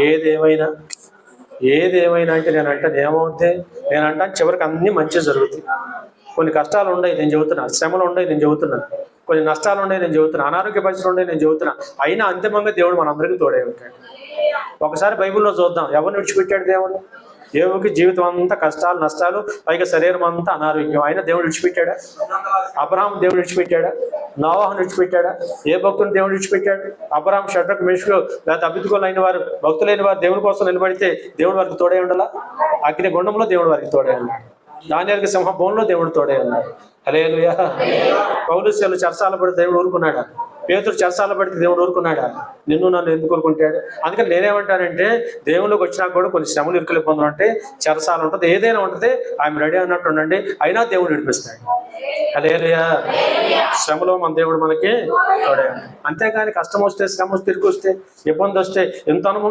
ఏదేమైనా ఏదేమైనా అంటే నేను అంటాను ఏమవుద్ది నేను అంటాను చివరికి అన్నీ మంచిగా జరుగుతాయి. కొన్ని కష్టాలు ఉన్నాయి నేను చెబుతున్నా. శ్రమలు ఉన్నాయి నేను చెబుతున్నాను కొన్ని నష్టాలు ఉన్నాయి నేను చెబుతున్నా. అనారోగ్య పరిస్థితులు ఉన్నాయి నేను చెబుతున్నా. అయినా అంతిమంగా దేవుడు మనందరికీ తోడే ఉంటాడు ఒకసారి బైబిల్లో చూద్దాం. ఎవరిని విడిచిపెట్టాడు దేవుడు? దేవుడికి జీవితం అంతా కష్టాలు నష్టాలు పైగా శరీరం అంతా అనారోగ్యం. అయినా దేవుడు విడిచిపెట్టాడా? అబ్రహాం దేవుడు విడిచిపెట్టాడా? నోవాహుని విడిచిపెట్టాడా? ఏ భక్తుని దేవుడు విడిచిపెట్టాడు? అబ్రహాం షడ్రకు మేషులు లేకపోతే అభితుకులు అయిన వారు భక్తులైన వారు దేవుని కోసం నిలబడితే దేవుడు వారికి తోడే ఉండాలా? అగ్ని గుండంలో దేవుడు వారికి తోడే ఉన్నాడు దానియాలకి సింహభవన్లో దేవుడు తోడే ఉన్నాడు హలేలుయా పౌలుస్యాలు చర్చాల పడితే దేవుడు ఊరుకున్నాడా? పేతుడు చర్చాల పడితే దేవుడు ఊరుకున్నాడా? నిన్ను నన్ను ఎందుకు ఊరుకుంటాడు? అందుకని నేనేమంటానంటే దేవుళ్ళకి వచ్చినా కూడా కొన్ని శ్రమలు ఇరుకులు ఇబ్బందులు ఉంటాయి చరసాలు ఉంటుంది. ఏదైనా ఉంటుంది ఆమె రెడీ అన్నట్టు ఉండండి. అయినా దేవుడు నడిపిస్తాడు. హలేలుయా శ్రమలో మన దేవుడు మనకి తోడే అంతేగాని కష్టం వస్తే శ్రమ వస్తే తిరిగి వస్తే ఇబ్బంది వస్తే ఎంత అనుభవం